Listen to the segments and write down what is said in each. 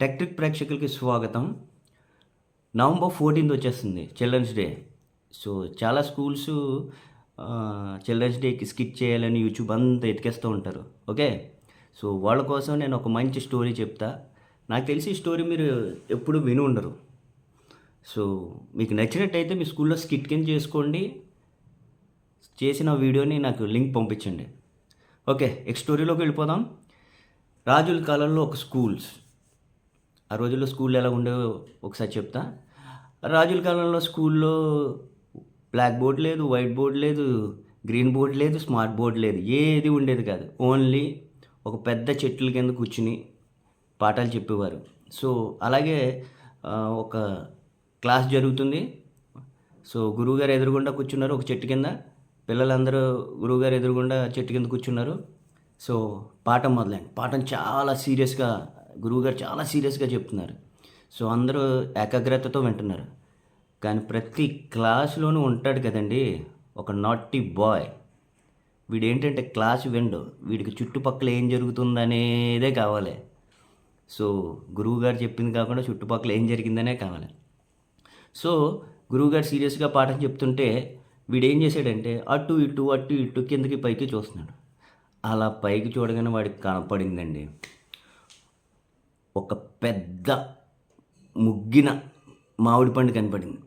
టెక్ట్రిక్ ప్రేక్షకులకి స్వాగతం. November fourteenth వచ్చేస్తుంది చిల్డ్రన్స్ డే. సో చాలా స్కూల్స్ చిల్డ్రన్స్ డేకి స్కిట్ చేయాలని యూట్యూబ్ అంతా ఎతికేస్తూ ఉంటారు. ఓకే? సో వాళ్ళ కోసం నేను ఒక మంచి స్టోరీ చెప్తా. నాకు తెలిసి ఈ స్టోరీ మీరు ఎప్పుడు విని ఉండరు. సో మీకు నచ్చినట్టయితే మీ స్కూల్లో స్కిట్ కింద చేసుకోండి. చేసిన వీడియోని నాకు లింక్ పంపించండి. ఓకే? ఎక్ స్టోరీలోకి వెళ్ళిపోదాం. రాజుల కాలంలో ఒక స్కూల్స్. ఆ రోజుల్లో స్కూల్ ఎలా ఉండేవో ఒకసారి చెప్తా. రాజుల కాలంలో స్కూల్లో బ్లాక్ బోర్డ్ లేదు వైట్ బోర్డ్ లేదు గ్రీన్ బోర్డ్ లేదు స్మార్ట్ బోర్డ్ లేదు. ఏది ఉండేది కాదు. ఓన్లీ ఒక పెద్ద చెట్ల కింద కూర్చుని పాఠాలు చెప్పేవారు. సో అలాగే ఒక క్లాస్ జరుగుతుంది. సో గురువుగారు ఎదురుగుండా కూర్చున్నారు ఒక చెట్టు కింద. పిల్లలందరూ గురువుగారు ఎదురుగుండా చెట్టు కింద కూర్చున్నారు. సో పాఠం మొదలైంది. పాఠం చాలా సీరియస్గా గురువుగారు చాలా సీరియస్గా చెప్తున్నారు. సో అందరూ ఏకాగ్రతతో వింటున్నారు. కానీ ప్రతి క్లాసులోనూ ఉంటాడు కదండి ఒక నాటి బాయ్. వీడు ఏంటంటే క్లాస్ విండు. వీడికి చుట్టుపక్కల ఏం జరుగుతుందనేదే కావాలి. సో గురువుగారు చెప్పింది కాకుండా చుట్టుపక్కల ఏం జరిగిందనే కావాలి. సో గురువుగారు సీరియస్గా పాఠం చెప్తుంటే వీడు ఏం చేశాడంటే అటు ఇటు అటు ఇటు కిందకి పైకి చూస్తున్నాడు. అలా పైకి చూడగానే వాడికి కనపడిందండి. ఒక పెద్ద ముగ్గిన మామిడి పండు కనపడింది.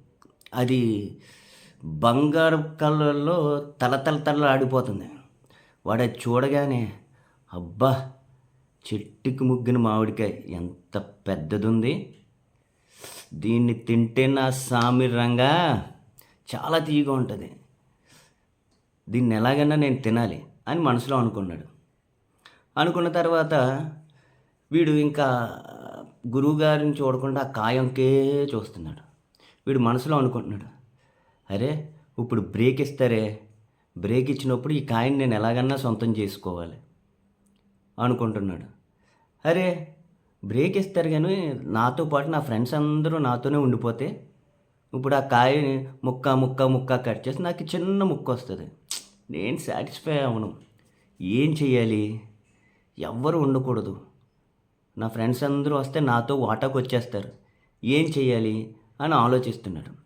అది బంగారు కళ్ళల్లో తలతల తల తల ఆడిపోతుంది. వాడు అది చూడగానే అబ్బా చెట్టుకి ముగ్గిన మామిడికాయ ఎంత పెద్దదుంది. దీన్ని తింటే నా సామి రంగా చాలా తీయగా ఉంటుంది. దీన్ని ఎలాగైనా నేను తినాలి అని మనసులో అనుకున్నాడు. అనుకున్న తర్వాత వీడు ఇంకా గురువుగారిని చూడకుండా ఆ కాయంకే చూస్తున్నాడు. వీడు మనసులో అనుకుంటున్నాడు అరే ఇప్పుడు బ్రేక్ ఇస్తారే బ్రేక్ ఇచ్చినప్పుడు ఈ కాయని నేను ఎలాగన్నా సొంతం చేసుకోవాలి అనుకుంటున్నాడు. అరే బ్రేక్ ఇస్తారు కానీ నాతో పాటు నా ఫ్రెండ్స్ అందరూ నాతోనే ఉండిపోతే ఇప్పుడు ఆ కాయ ముక్క ముక్క ముక్క కట్ చేసి నాకు చిన్న ముక్క వస్తుంది. నేను సాటిస్ఫై అవను ఏం చేయాలి ఎవ్వరు ఉండకూడదు. నా ఫ్రెండ్స్ అందరూ వస్తే నాతో వాటాకు వచ్చేస్తారు ఏం చేయాలి అని ఆలోచిస్తున్నాడు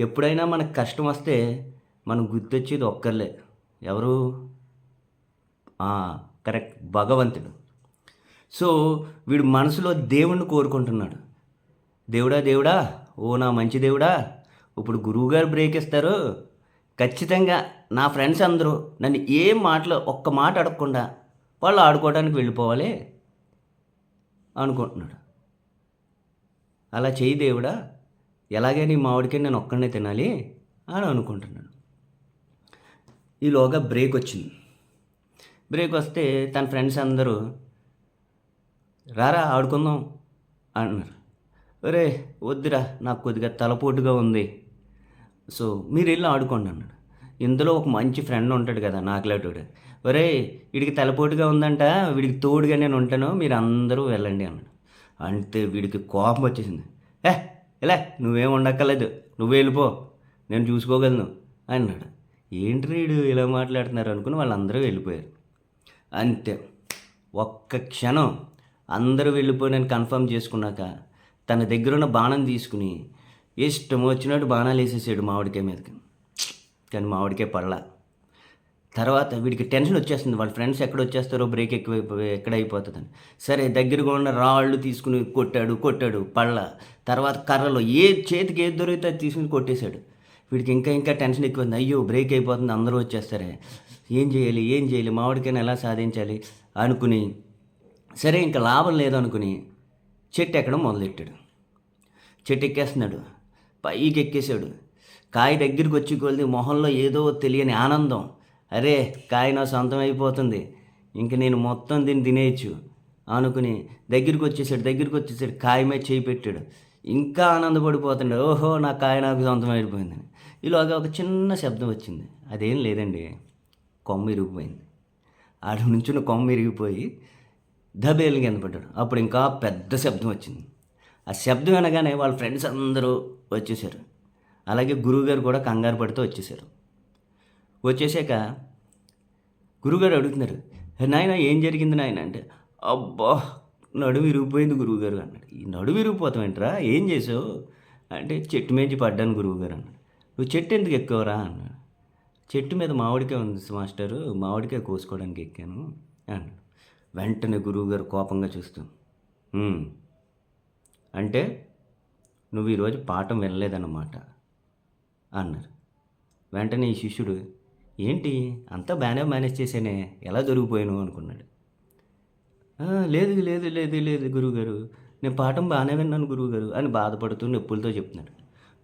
ఎప్పుడైనా మనకు కష్టం వస్తే మనం గుర్తొచ్చేది ఒక్కర్లే. ఎవరు? కరెక్ట్. భగవంతుడు. సో వీడు మనసులో దేవుణ్ణి కోరుకుంటున్నాడు. దేవుడా దేవుడా? ఓ నా మంచి దేవుడా? ఇప్పుడు గురువుగారు బ్రేక్ ఇస్తారు ఖచ్చితంగా నా ఫ్రెండ్స్ అందరూ నన్ను ఏం మాటలు ఒక్క మాట అడగకుండా వాళ్ళు ఆడుకోవడానికి వెళ్ళిపోవాలి. అనుకుంటున్నాడు. అలా చేయి దేవుడా ఎలాగే ఈ మామిడికాయ నేను ఒక్కడనే తినాలి అని అనుకుంటున్నాడు. ఈలోగా బ్రేక్ వచ్చింది. బ్రేక్ వస్తే తన ఫ్రెండ్స్ అందరూ రారా ఆడుకుందాం అన్నారు ఒరే వద్దురా నాకు కొద్దిగా తలపోటుగా ఉంది. సో మీరు వెళ్ళి ఆడుకోండి అన్నాడు. ఇందులో ఒక మంచి ఫ్రెండ్ ఉంటాడు కదా నాకులాటోడు ఒరే వీడికి తలపోటుగా ఉందంట వీడికి తోడుగా నేను ఉంటాను మీరు అందరూ వెళ్ళండి అన్నాడు. అంటే వీడికి కోపం వచ్చేసింది. ఏ ఇలా నువ్వేం ఉండక్కర్లేదు. నువ్వు వెళ్ళిపో. నేను చూసుకోగలను అన్నాడు. ఏంటి వీడు ఇలా మాట్లాడుతున్నారు అనుకుని వాళ్ళందరూ వెళ్ళిపోయారు. అంతే. ఒక్క క్షణం అందరూ వెళ్ళిపోయి నేను కన్ఫర్మ్ చేసుకున్నాక తన దగ్గర ఉన్న బాణం తీసుకుని ఇష్టం వచ్చినట్టు బాణాలు వేసేసాడు మామిడికాయ మీదకి. కానీ మామిడికాయ పడలా. తర్వాత వీడికి టెన్షన్ వచ్చేస్తుంది. వాళ్ళ ఫ్రెండ్స్ ఎక్కడ వచ్చేస్తారో బ్రేక్ ఎక్కువ ఎక్కడ అయిపోతుందని. సరే దగ్గరగా ఉన్న రాళ్ళు తీసుకుని కొట్టాడు కొట్టాడు పళ్ళ. తర్వాత కర్రలో ఏ చేతికి ఏది దొరికితే అది తీసుకుని కొట్టేశాడు. వీడికి ఇంకా ఇంకా టెన్షన్ ఎక్కువైంది. అయ్యో బ్రేక్ అయిపోతుంది అందరూ వచ్చేస్తారే. ఏం చేయాలి ఏం చేయాలి మామిడికైనా ఎలా సాధించాలి అనుకుని. సరే ఇంకా లాభం లేదనుకుని చెట్టు ఎక్కడం మొదలెట్టాడు. చెట్టు ఎక్కేస్తున్నాడు. పైకి ఎక్కేసాడు కాయ దగ్గరికి వచ్చి కొలిది మొహంలో ఏదో తెలియని ఆనందం. అరే కాయ నా సొంతం అయిపోతుంది. ఇంక నేను మొత్తం దీన్ని తినేయచ్చు. అనుకుని దగ్గరికి వచ్చేసాడు దగ్గరికి వచ్చేసాడు కాయ మీద చేయి పెట్టాడు. ఇంకా ఆనందపడిపోతుండే ఓహో నా కాయ నాకు సొంతం అయిపోయిందని. ఇలాగ ఒక చిన్న శబ్దం వచ్చింది. అదేం లేదండి కొమ్మ ఇరిగిపోయింది. ఆడ నుంచున్న కొమ్మ ఇరిగిపోయి దబేలు కింద పడ్డాడు. అప్పుడు ఇంకా పెద్ద శబ్దం వచ్చింది. ఆ శబ్దం అనగానే వాళ్ళ ఫ్రెండ్స్ అందరూ వచ్చేసారు. అలాగే గురువుగారు కూడా కంగారు పడితే వచ్చేసారు. వచ్చేసాక గురువుగారు అడుగుతున్నారు నాయన ఏం జరిగింది నాయన? అంటే అబ్బా నడుము విరిగిపోయింది గురువుగారు అన్నాడు. ఈ నడుము విరిగిపోతాం ఏంట్రా? ఏం చేసావు? అంటే చెట్టు మేంచి పడ్డాను గురువుగారు అన్నాడు. నువ్వు చెట్టు ఎందుకు ఎక్కువరా? అన్నాడు. చెట్టు మీద మామిడికాయ ఉంది మాస్టరు మామిడికాయ కోసుకోవడానికి ఎక్కాను అన్నాడు. వెంటనే గురువుగారు కోపంగా చూస్తూ అంటే నువ్వు ఈరోజు పాఠం వినలేదన్నమాట అన్నారు. వెంటనే ఈ శిష్యుడు ఏంటి? అంతా బాగానే మేనేజ్ చేసేనే. ఎలా దొరికిపోయాను అనుకున్నాడు. లేదు లేదు లేదు లేదు గురువుగారు. నేను పాఠం బాగానే విన్నాను గురువుగారు అని బాధపడుతూ నొప్పులతో చెప్తున్నాడు.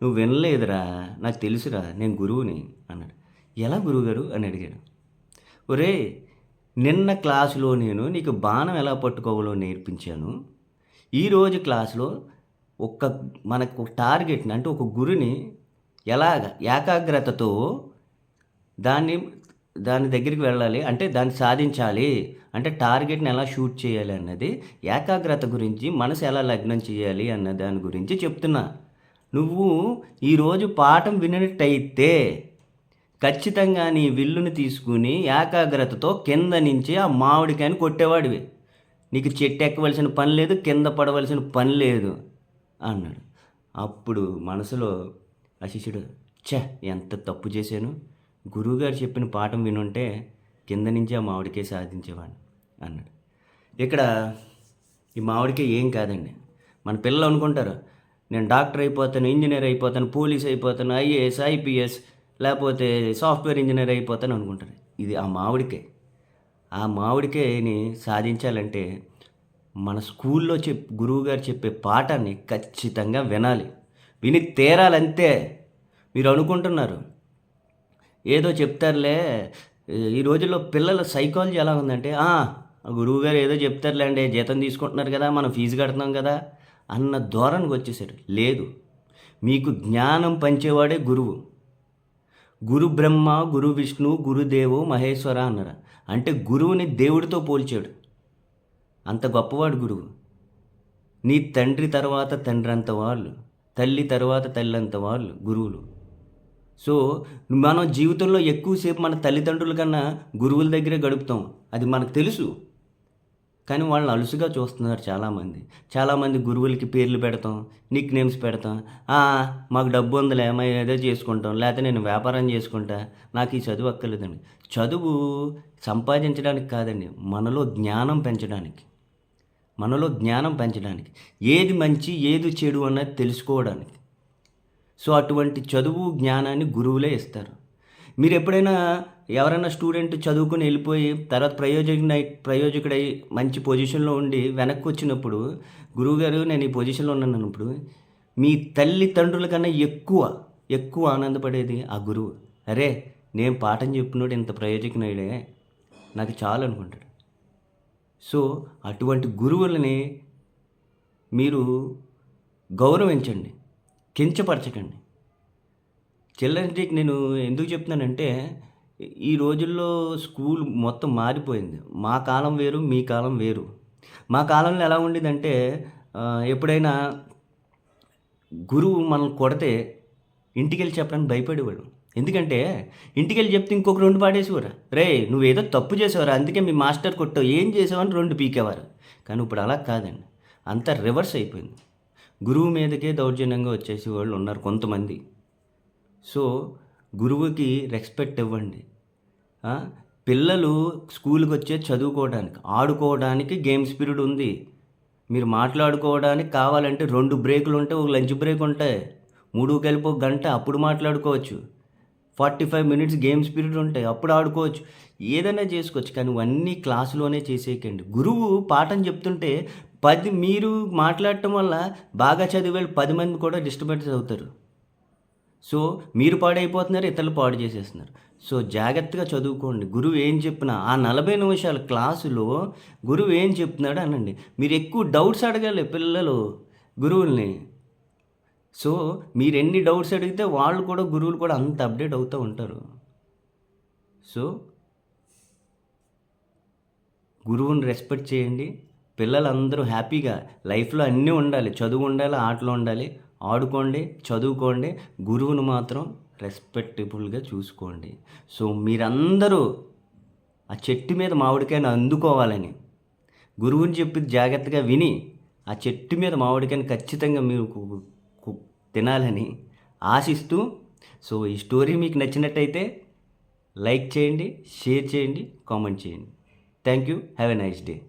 నువ్వు వినలేదురా నాకు తెలుసురా నేను గురువుని అన్నాడు. ఎలా గురువుగారు అని అడిగాడు. ఒరే నిన్న క్లాసులో నేను నీకు బాణం ఎలా పట్టుకోవాలో నేర్పించాను. ఈరోజు క్లాసులో ఒక మనకు టార్గెట్ని అంటే ఒక గురిని ఎలాగ ఏకాగ్రతతో దాన్ని దాని దగ్గరికి వెళ్ళాలి అంటే దాన్ని సాధించాలి అంటే టార్గెట్ని ఎలా షూట్ చేయాలి అన్నది ఏకాగ్రత గురించి మనసు ఎలా లగ్నం చేయాలి అన్న దాని గురించి చెప్తున్నా. నువ్వు ఈరోజు పాఠం వినట్టయితే ఖచ్చితంగా నీ విల్లుని తీసుకుని ఏకాగ్రతతో కింద నుంచి ఆ మామిడికాయని కొట్టేవాడివి. నీకు చెట్టు ఎక్కవలసిన పని లేదు కింద పడవలసిన పని లేదు అన్నాడు. అప్పుడు మనసులో ఆ శిష్యుడు ఛ ఎంత తప్పు చేశాను? గురువుగారు చెప్పిన పాఠం వినుంటే కింద నుంచి ఆ మామిడికాయ సాధించేవాడిని అన్నాడు. ఇక్కడ ఈ మామిడికాయ ఏం కాదండి. మన పిల్లలు అనుకుంటారు నేను డాక్టర్ అయిపోతాను ఇంజనీర్ అయిపోతాను పోలీస్ అయిపోతాను ఐఏఎస్ ఐపీఎస్ లేకపోతే సాఫ్ట్వేర్ ఇంజనీర్ అయిపోతాను అనుకుంటారు. ఇది ఆ మామిడికాయ. ఆ మామిడికాయని సాధించాలంటే మన స్కూల్లో చెప్ గురువుగారు చెప్పే పాఠాన్ని ఖచ్చితంగా వినాలి. విని తీరాలంతే. మీరు అనుకుంటున్నారు ఏదో చెప్తారులే. ఈ రోజుల్లో పిల్లల సైకాలజీ ఎలా ఉందంటే "ఆ, గారు గురువుగారు ఏదో చెప్తారులే అండి జీతం తీసుకుంటున్నారు కదా మనం ఫీజు కడుతున్నాం కదా అన్న ధోరణికి వచ్చేసాడు లేదు. మీకు జ్ఞానం పంచేవాడే గురువు. గురు బ్రహ్మ గురు విష్ణు గురుదేవు మహేశ్వర అన్నారు. అంటే గురువుని దేవుడితో పోల్చాడు. అంత గొప్పవాడు గురువు. నీ తండ్రి తర్వాత తండ్రి అంత వాళ్ళు తల్లి తర్వాత తల్లి అంత వాళ్ళు గురువులు. సో మనం జీవితంలో ఎక్కువసేపు మన తల్లిదండ్రుల కన్నా గురువుల దగ్గరే గడుపుతాం. అది మనకు తెలుసు. కానీ వాళ్ళని అలుసుగా చూస్తున్నారు చాలామంది. చాలామంది గురువులకి పేర్లు పెడతాం నిక్ నేమ్స్ పెడతాం. మాకు డబ్బు ఉందిలే మేము ఏదో చేసుకుంటాం. లేకపోతే నేను వ్యాపారం చేసుకుంటా. నాకు ఈ చదువు అక్కర్లేదండి. చదువు సంపాదించడానికి కాదండి మనలో జ్ఞానం పెంచడానికి. మనలో జ్ఞానం పెంచడానికి. ఏది మంచి ఏది చెడు అన్నది తెలుసుకోవడానికి. సో అటువంటి చదువు జ్ఞానాన్ని గురువులే ఇస్తారు. మీరు ఎప్పుడైనా ఎవరైనా స్టూడెంట్ చదువుకుని వెళ్ళిపోయి తర్వాత ప్రయోజకుడై ప్రయోజకుడై మంచి పొజిషన్లో ఉండి వెనక్కి వచ్చినప్పుడు గురువుగారు నేను ఈ పొజిషన్లో ఉన్నాను అన్నప్పుడు మీ తల్లిదండ్రుల కన్నా ఎక్కువ ఎక్కువ ఆనందపడేది ఆ గురువు. అరే నేను పాఠం చెప్పినోడు ఇంత ప్రయోజకునైడే నాకు చాలు అనుకుంటాడు. సో అటువంటి గురువులని మీరు గౌరవించండి. కించపరచకండి. చిల్డ్రన్స్ నేను ఎందుకు చెప్తున్నానంటే ఈ రోజుల్లో స్కూల్ మొత్తం మారిపోయింది. మా కాలం వేరు మీ కాలం వేరు. మా కాలంలో ఎలా ఉండేదంటే ఎప్పుడైనా గురువు మనల్ని కొడితే ఇంటికెళ్ళి చెప్పడానికి భయపడేవాడు ఎందుకంటే ఇంటికి వెళ్ళి చెప్తే ఇంకొక రెండు పాడేసేవారు? రే నువ్వేదో తప్పు చేసేవారు? అందుకే మీ మాస్టర్ కొట్టావు. ఏం చేసావని రెండు పీకేవారు. కానీ ఇప్పుడు అలా కాదండి. అంతా రివర్స్ అయిపోయింది. గురువు మీదకే దౌర్జన్యంగా వచ్చేసి వాళ్ళు ఉన్నారు కొంతమంది. సో గురువుకి రెస్పెక్ట్ ఇవ్వండి. పిల్లలు స్కూల్కి వచ్చే చదువుకోవడానికి ఆడుకోవడానికి గేమ్స్ పీరియడ్ ఉంది. మీరు మాట్లాడుకోవడానికి కావాలంటే రెండు బ్రేకులు ఉంటాయి ఒక లంచ్ బ్రేక్ ఉంటాయి. మూడు కలిపి ఒక గంట అప్పుడు మాట్లాడుకోవచ్చు. Forty five minutes games period ఉంటాయి అప్పుడు ఆడుకోవచ్చు. ఏదైనా చేసుకోవచ్చు కానీ ఇవన్నీ క్లాసులోనే చేసేయకండి. గురువు పాఠం చెప్తుంటే పది మీరు మాట్లాడటం వల్ల బాగా చదివే పది మంది కూడా డిస్టర్బెన్స్ అవుతారు. సో మీరు పాడైపోతున్నారు ఇతరులు పాడు చేసేస్తున్నారు. సో జాగ్రత్తగా చదువుకోండి. గురువు ఏం చెప్పినా ఆ నలభై నిమిషాల క్లాసులో గురువు ఏం చెప్తున్నాడు అనండి. మీరు ఎక్కువ డౌట్స్ అడగాలి పిల్లలు గురువుల్ని. సో మీరు ఎన్ని డౌట్స్ అడిగితే వాళ్ళు కూడా గురువులు కూడా అంత అప్డేట్ అవుతూ ఉంటారు. సో గురువుని రెస్పెక్ట్ చేయండి. పిల్లలందరూ హ్యాపీగా లైఫ్లో అన్నీ ఉండాలి. చదువు ఉండాలి ఆటలు ఉండాలి. ఆడుకోండి చదువుకోండి. గురువును మాత్రం రెస్పెక్టబుల్గా చూసుకోండి. సో మీరందరూ ఆ చెట్టు మీద మామిడికాయను అందుకోవాలని గురువుని చెప్పి జాగ్రత్తగా విని ఆ చెట్టు మీద మామిడికాయని ఖచ్చితంగా మీరు తినాలని ఆశిస్తూ సో ఈ స్టోరీ మీకు నచ్చినట్టయితే లైక్ చేయండి షేర్ చేయండి కామెంట్ చేయండి. Thank you. Have a nice day.